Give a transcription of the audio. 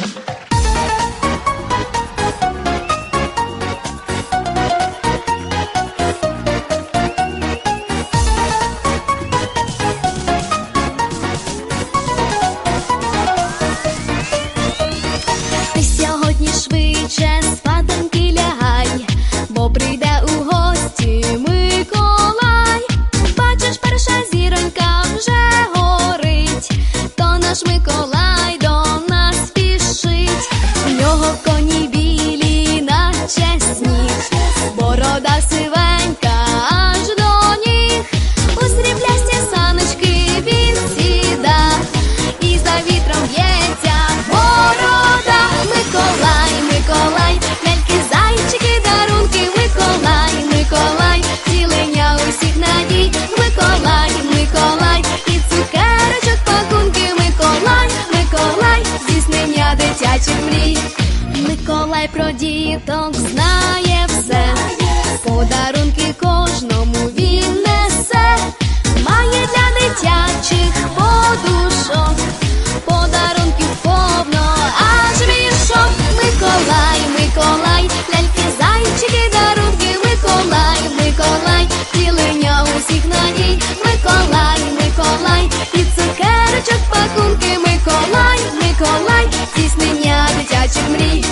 Mm-hmm. здійснення дитячих мрій. Миколай про діток знає. здійснення дитячих мрій.